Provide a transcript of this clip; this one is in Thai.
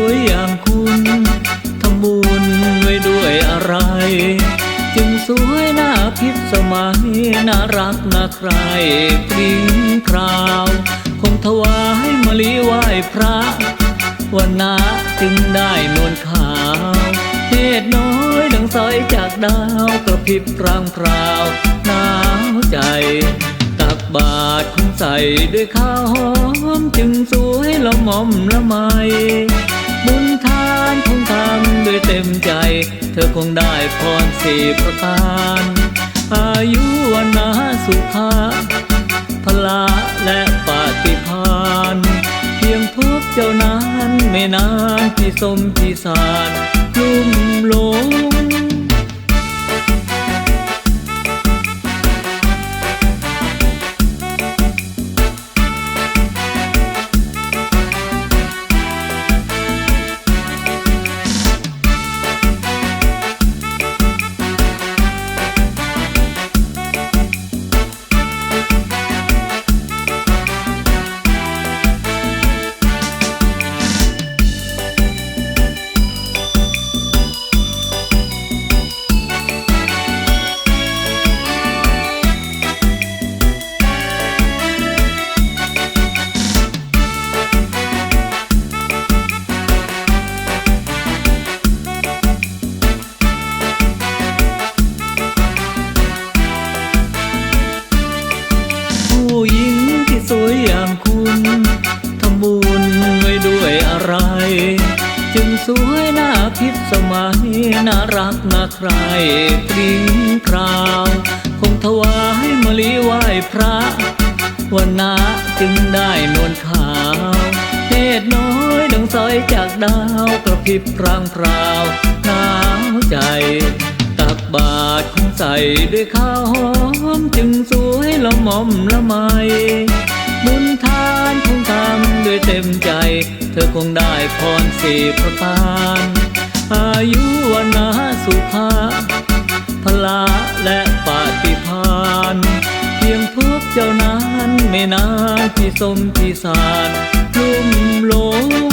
วยอย่างคุณทำบุญไว้ด้วยอะไร จึงสวยน่าพิสมัยน่ารักน่าใครกริ้งคราว คงถวายมะลิไหว้พระวันนาจึงได้นวลขาวเหตุน้อยดังสอยจากดาวกระพริบกลางพราวหนาวใจตักบาตรคงใส่ด้วยข้าวหอมจึงสวยละม่อมละไม บุญทานคงทำด้วยเต็มใจ เธอคงได้พรสีประการอายุวันนาสุขะพละและปฏิพานเพียงพบเจ้านานไม่นานที่สมที่สารลุ่มหลง วยน่าพิสมัยน่ารักน่าใครกริ้งคราว คงถวายมะลิไหว้พระวันนาจึงได้นวลขาวเหตุน้อยดังสอยจากดาวกระพริบกลางพราวหนาวใจ ตักบาตรคงใส่ด้วยข้าวหอม จึงสวยละม่อมละไมบุญทานำด้วยเต็มใจ เธอคงได้พรสี่ประปานอายุวันาสุภาพละและปฏิพานเพียงพบเจ้านั้นไม่นานที่สมที่สารลุ่มหลง